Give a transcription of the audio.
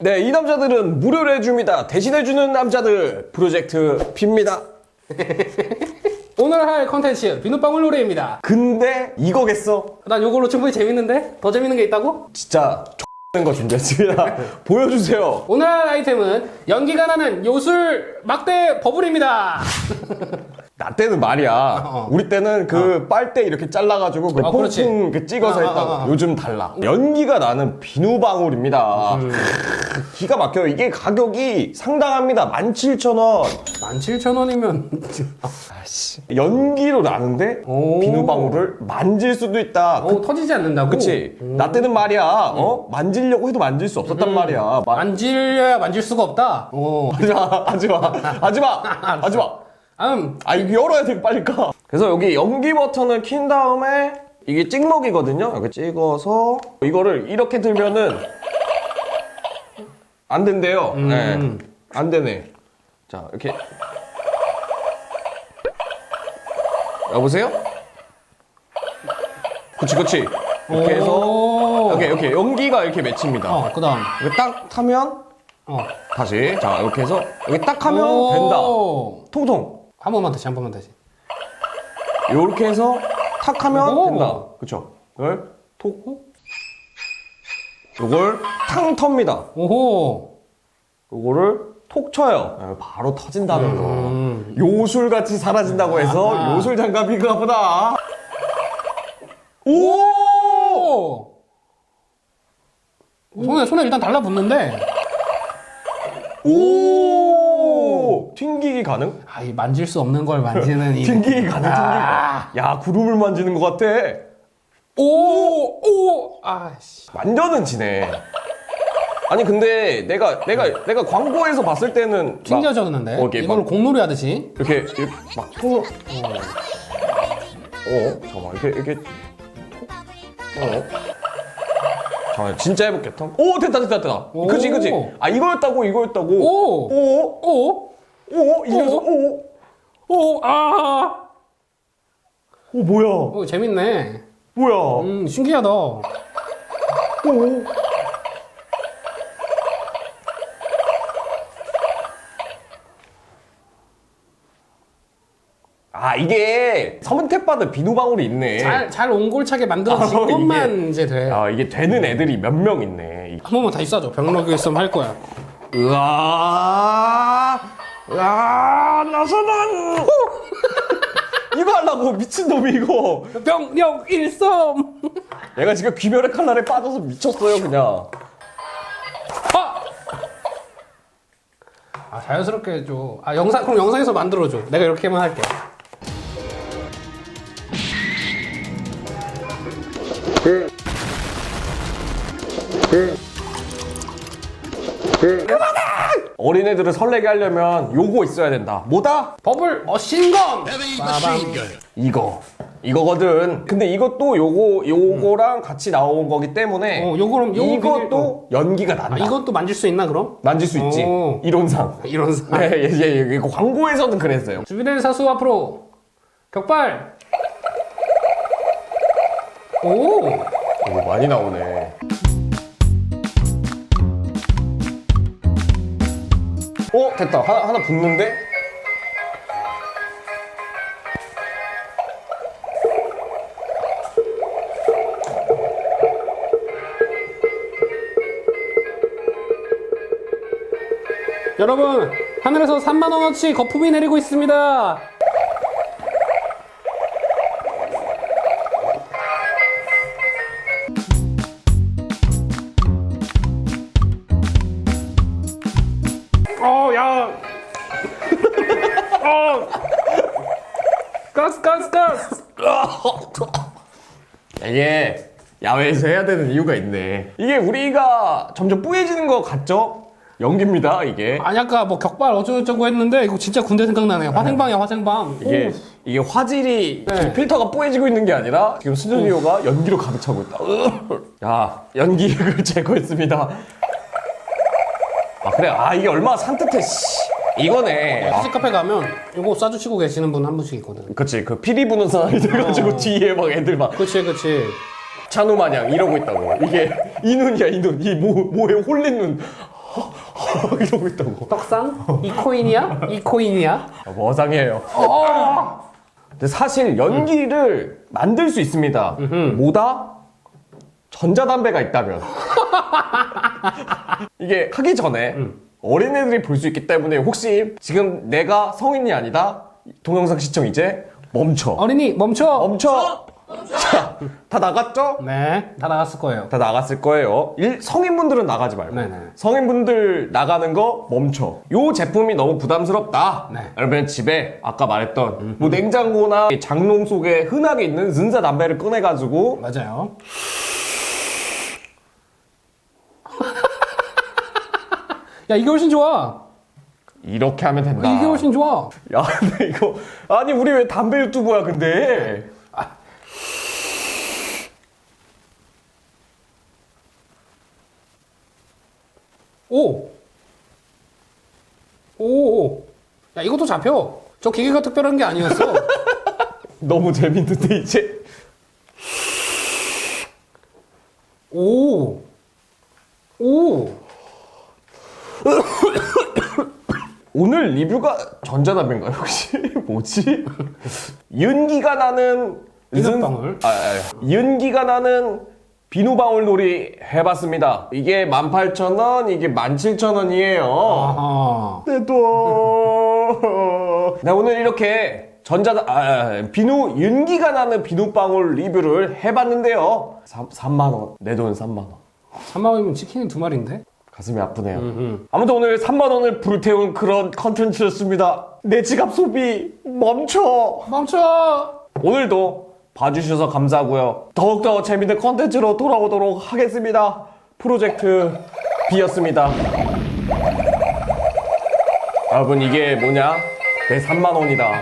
네, 이 남자들은 무료로 해줍니다. 대신해주는 남자들 프로젝트 B입니다. 오늘 할 컨텐츠 비눗방울 노래입니다. 근데 이거겠어? 난 요걸로 충분히 재밌는데? 더 재밌는 게 있다고? 진짜 X는 거 준비했습니다. 보여주세요. 오늘 할 아이템은 연기가 나는 요술 막대 버블입니다. 나 때는 말이야. 어. 우리 때는 그 빨대 이렇게 잘라가지고 그 어, 그렇지. 퐁퐁 이렇게 찍어서 어, 어, 했다고. 어, 어. 요즘 달라. 연기가 나는 비누방울입니다. 음. 기가 막혀요. 이게 가격이 상당합니다. 17,000원. 17,000원이면 연기로 나는데 오. 비누방울을 만질 수도 있다. 어, 터지지 않는다고? 그치? 나 때는 말이야. 어? 만지려고 해도 만질 수 없었단 음. 말이야. 마- 만질려야 만질 수가 없다. 어. 하지마, 하지마, 하지마, 하지마. 음, 아, 이거 열어야 돼, 빨리 까. 그래서 여기 연기 버튼을 킨 다음에 이게 찍먹이거든요. 여기 찍어서 이거를 이렇게 들면은 안 된대요. 음. 네. 안 되네. 자, 이렇게. 여보세요? 그치, 그치. 이렇게 해서 오. 이렇게, 이렇게 연기가 이렇게 맺힙니다. 어, 그 다음. 이거 딱 타면 어. 다시 자 이렇게 해서 여기 딱 하면 오. 된다. 통통. 한 번만 다시, 한 번만 다시. 이렇게 해서 탁 하면 오. 된다. 그쵸? 이걸 톡. 이걸 탕 텁니다. 오호. 이거를 톡 쳐요. 아, 바로 터진다는 음. 거. 요술같이 사라진다고 해서 아하. 요술 장갑인가 보다. 오! 오! 손에, 손에 일단 달라붙는데, 오! 튕기기 가능? 아, 이 만질 수 없는 걸 만지는 이. 튕기기 가능, 튕기기 아. 가능. 야, 구름을 만지는 것 같아. 오! 오! 아씨. 완전은 지네. 아니 근데 내가 내가 내가 광고에서 봤을 때는 막 튕겨졌는데? 어, 이렇게 이걸 막- 공놀이 하듯이. 이렇게, 이렇게 막 통을 어 잠깐만 이렇게 이렇게 톡? 어 잠깐만 진짜 해볼게 통. 오 됐다 됐다 됐다. 오. 그지 그지. 아 이거였다고 이거였다고. 오! 오. 오! 오. 이 녀석. 오. 오! 아! 오 뭐야? 오, 재밌네. 뭐야? 음, 신기하다. 오. 아 이게 서문택받은 비누방울이 있네. 잘, 잘 옹골차게 만들어진 아, 것만 이제 돼. 아 이게 되는 애들이 몇 명 있네. 한 번만 다시 쏴줘. 병력이 있으면 할 거야. 으아, 으아, 나서난. 이거 하려고 미친 놈이 이거. 병력 일섬! 얘가 지금 귀멸의 칼날에 빠져서 미쳤어요 그냥. 아! 아, 자연스럽게 해줘. 아, 영상, 그럼 영상에서 만들어줘. 내가 이렇게만 할게. 어린애들을 설레게 하려면 요거 있어야 된다. 뭐다? 버블 어신건! 이거. 이거거든. 근데 이것도 요거 요거랑 같이 나온 거기 때문에 어, 요거는- 요거 이것도 연기가 난다. 아, 이것도 만질 수 있나, 그럼? 만질 수 있지. 오. 이론상. 이런 사. 네, 예, 예, 예. 이거 광고에서는 그랬어요. 준비된 사수 앞으로. 격발! 오! 이거 많이 나오네. 어, 됐다. 하나, 하나 붙는데? 여러분, 하늘에서 3만원어치 거품이 내리고 있습니다. 가스, 가스, 가스. 이게 야외에서 해야 되는 이유가 있네. 이게 우리가 점점 뿌얘지는 것 같죠? 연기입니다, 이게. 아니, 아까 뭐 격발 어쩌고저쩌고 했는데, 이거 진짜 군대 생각나네요. 화생방이야, 화생방. 이게, 오. 이게 화질이 네. 필터가 뿌얘지고 있는 게 아니라 지금 스튜디오가 연기로 가득 차고 있다. 야, 연기를 제거했습니다. 아, 그래. 아, 이게 얼마나 산뜻해, 씨. 이거네. 아, 카페 가면 이거 쏴주시고 계시는 분 한 분씩 있거든. 그치. 그 피리 부는 사람이 돼가지고 뒤에 막 애들 막 그치, 그치. 찬우 마냥 이러고 있다고. 이게 이 눈이야, 이 눈. 이 모, 모에 홀린 눈. 이러고 있다고. 떡상? 이 코인이야? 이 코인이야? 아, 머상이에요. 근데 사실 연기를 만들 수 있습니다. 뭐다? 전자담배가 있다면. 이게 하기 전에 어린애들이 볼 수 있기 때문에 혹시 지금 내가 성인이 아니다? 동영상 시청 이제 멈춰. 어린이 멈춰! 멈춰! 자, 다 나갔죠? 네, 다 나갔을 거예요. 다 나갔을 거예요. 일, 성인분들은 나가지 말고. 네네. 성인분들 나가는 거 멈춰. 요 제품이 너무 부담스럽다. 네. 그러면 집에 아까 말했던 뭐 냉장고나 장롱 속에 흔하게 있는 은사 담배를 꺼내가지고 맞아요. 야, 이게 훨씬 좋아. 이렇게 하면 된다. 이게 훨씬 좋아. 야, 근데 이거 아니 우리 왜 담배 유튜브야 근데? 오! 오! 오. 야, 이것도 잡혀. 저 기계가 특별한 게 아니었어. 너무 재밌는데 이제 오! 오! 오늘 리뷰가 전자담배인가요 혹시 뭐지? 윤기가 나는 비눗방울. 아, 아, 윤기가 나는 비누방울 놀이 해봤습니다. 이게 18,000원, 이게 17,000원이에요. 아하. 내 돈. 네, 오늘 이렇게 전자, 아, 비누, 윤기가 나는 비누방울 리뷰를 해봤는데요. 3, 3만원. 내 돈 3만원. 3만원이면 치킨이 두 마리인데? 가슴이 아프네요. 아무튼 오늘 3만 원을 불태운 그런 컨텐츠였습니다. 내 지갑 소비 멈춰. 멈춰! 오늘도 봐주셔서 감사하고요. 더욱더 재밌는 컨텐츠로 돌아오도록 하겠습니다. 프로젝트 B였습니다. 여러분 이게 뭐냐? 내 3만 원이다.